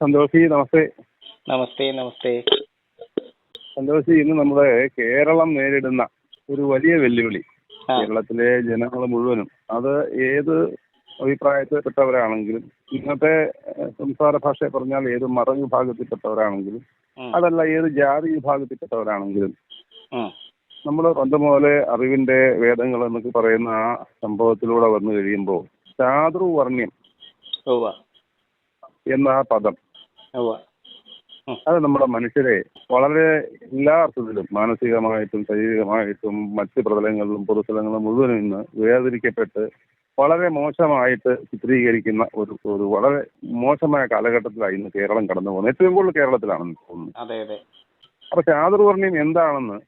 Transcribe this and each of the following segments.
സന്തോഷി നമസ്തേ. നമസ്തേ നമസ്തേ. സന്തോഷി ഇന്ന് നമ്മുടെ കേരളം നേരിടുന്ന ഒരു വലിയ വെല്ലുവിളി കേരളത്തിലെ ജനങ്ങൾ മുഴുവനും. അത് ഏത് അഭിപ്രായത്തിൽപ്പെട്ടവരാണെങ്കിലും ഇന്നത്തെ സംസാര ഭാഷ പറഞ്ഞാൽ ഏത് മത വിഭാഗത്തിൽപ്പെട്ടവരാണെങ്കിലും അതല്ല ഏത് ജാതി വിഭാഗത്തിൽപ്പെട്ടവരാണെങ്കിലും നമ്മൾ പണ്ട് മുതലേ അറിവിന്റെ വേദങ്ങൾ എന്നൊക്കെ പറയുന്ന ആ സംഭവത്തിലൂടെ വന്നു കഴിയുമ്പോൾ ചാതുർവർണ്യം എന്ന ആ പദം ഉവ്വ അത് നമ്മുടെ മനുഷ്യരെ വളരെ എല്ലാ അർത്ഥത്തിലും മാനസികമായിട്ടും ശാരീരികമായിട്ടും മറ്റ് പ്രതലങ്ങളിലും പൊതുസ്ഥലങ്ങളിലും മുഴുവനും ഇന്ന് വേർതിരിക്കപ്പെട്ട് വളരെ മോശമായിട്ട് ചിത്രീകരിക്കുന്ന ഒരു ഒരു വളരെ മോശമായ കാലഘട്ടത്തിലാണ് ഇന്ന് കേരളം കടന്നു പോകുന്നത് ഏറ്റവും കൂടുതൽ കേരളത്തിലാണെന്ന് തോന്നുന്നു. അതെ അതെ. അപ്പൊ ചാതുർവർണയം എന്താണെന്ന്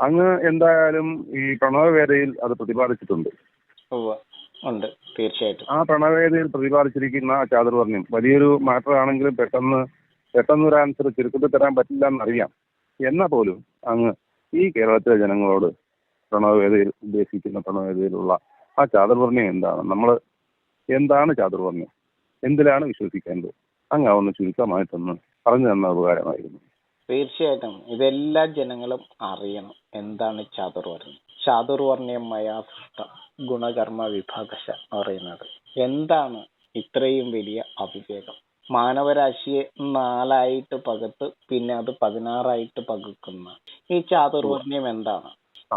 അങ്ങ് എന്തായാലും ഈ പ്രണവവേദയിൽ അത് പ്രതിപാദിച്ചിട്ടുണ്ട്. ഉണ്ട് തീർച്ചയായിട്ടും. ആ പ്രണവേദയിൽ പ്രതിപാദിച്ചിരിക്കുന്ന ആ ചാതുർവർണ്യം വലിയൊരു മാറ്റർ ആണെങ്കിലും പെട്ടെന്ന് പെട്ടെന്ന് ഒരു ആൻസർ ചുരുക്കത്തിൽ തരാൻ പറ്റില്ല എന്നറിയാം. എന്നാ പോലും അങ്ങ് ഈ കേരളത്തിലെ ജനങ്ങളോട് പ്രണവവേദയിൽ ഉദ്ദേശിക്കുന്ന പ്രണവവേദയിലുള്ള ആ ചാതുർവർണ്യം എന്താണ്? നമ്മൾ എന്താണ് ചാതുർവർണ്യം എന്തിലാണ് വിശ്വസിക്കേണ്ടത്? അങ്ങ് അവന്ന് ചുരുക്കമായിട്ടൊന്ന് പറഞ്ഞു തന്ന ഉപകാരമായിരുന്നു. തീർച്ചയായിട്ടും. ഇതെല്ലാ ജനങ്ങളും അറിയണം എന്താണ് ചാതുർവർണ്യം ചാതുർവർണ്യം മയാ സൃഷ്ടം. ഗുണകർമ്മ വിഭാഗശ എന്ന് പറയുന്നത്. എന്താണ് ഇത്രയും വലിയ അവിവേകം? മാനവരാശിയെ നാലായിട്ട് പകത്ത് പിന്നെ അത് പതിനാറായിട്ട് പകുക്കുന്ന ഈ ചാതുർവർണ്യം എന്താണ്.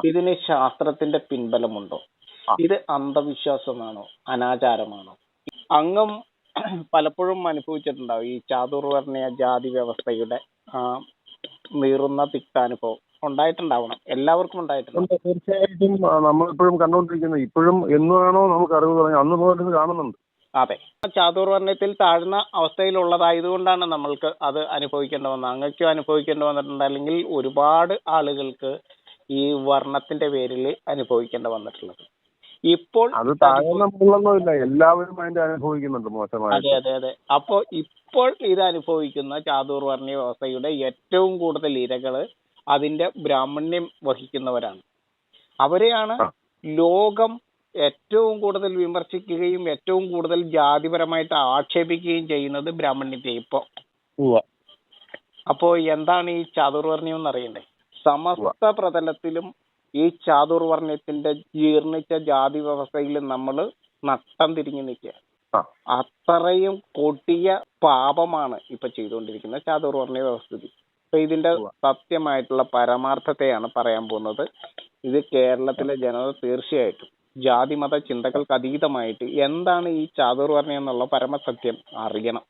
ഇതിന് ശാസ്ത്രത്തിന്റെ പിൻബലമുണ്ടോ? ഇത് അന്ധവിശ്വാസമാണോ? അനാചാരമാണോ? അങ്ങും പലപ്പോഴും അനുഭവിച്ചിട്ടുണ്ടാവും ഈ ചാതുർവർണയ ജാതി വ്യവസ്ഥയുടെ ആ നീറുന്ന തിക്താനുഭവം. ഉണ്ടായിട്ടുണ്ടാവണം. എല്ലാവർക്കും ഉണ്ടായിട്ടുണ്ട് ഉണ്ട്. തീർച്ചയായിട്ടും. നമ്മളിപ്പോഴും കണ്ടുകൊണ്ടിരിക്കുന്നത് ഇപ്പോഴും എന്നാണോ നമുക്ക് അറിവ് പറഞ്ഞത് അന്ന് മുതൽ കാണുന്നുണ്ട്. അതെ. ചാതുർവർണയത്തിൽ താഴ്ന്ന അവസ്ഥയിലുള്ളതായതുകൊണ്ടാണ് നമ്മൾക്ക് അത് അനുഭവിക്കേണ്ടി വന്നത്. അങ്ങക്കും അനുഭവിക്കേണ്ടി വന്നിട്ടുണ്ട്. അല്ലെങ്കിൽ ഒരുപാട് ആളുകൾക്ക് ഈ വർണത്തിന്റെ പേരിൽ അനുഭവിക്കേണ്ടി വന്നിട്ടുള്ളത്. ഇപ്പോൾ അത് എല്ലാവരും അതിന്റെ അനുഭവിക്കുന്നുണ്ട് അതെ അതെ അതെ. അപ്പോ ഇപ്പോൾ ഇത് അനുഭവിക്കുന്ന ചാതുർവർണ വ്യവസ്ഥയുടെ ഏറ്റവും കൂടുതൽ ഇരകൾ അതിന്റെ ബ്രാഹ്മണ്യം വഹിക്കുന്നവരാണ്. അവരെയാണ് ലോകം ഏറ്റവും കൂടുതൽ വിമർശിക്കുകയും ഏറ്റവും കൂടുതൽ ജാതിപരമായിട്ട് ആക്ഷേപിക്കുകയും ചെയ്യുന്നത് ബ്രാഹ്മണ്യത്തെ ഇപ്പോ. അപ്പോ എന്താണ് ഈ ചാതുർവർണ്യം എന്ന് അറിയണ്ടേ സമസ്ത പ്രതലത്തിലും ഈ ചാതുർവർണ്യത്തിന്റെ ജീർണിച്ച ജാതി വ്യവസ്ഥയിൽ നമ്മൾ നട്ടം തിരിഞ്ഞു നിൽക്കുക. അത്രയും കൊടിയ പാപമാണ് ഇപ്പൊ ചെയ്തുകൊണ്ടിരിക്കുന്ന ചാതുർവർണയ വ്യവസ്ഥിതി. അപ്പൊ ഇതിന്റെ. സത്യമായിട്ടുള്ള പരമാർത്ഥത്തെയാണ് പറയാൻ പോകുന്നത് ഇത് കേരളത്തിലെ ജനത തീർച്ചയായിട്ടും ജാതി മത ചിന്തകൾക്ക് അതീതമായിട്ട് എന്താണ് ഈ ചാതുർവർണ്യം എന്നുള്ള പരമസത്യം അറിയണം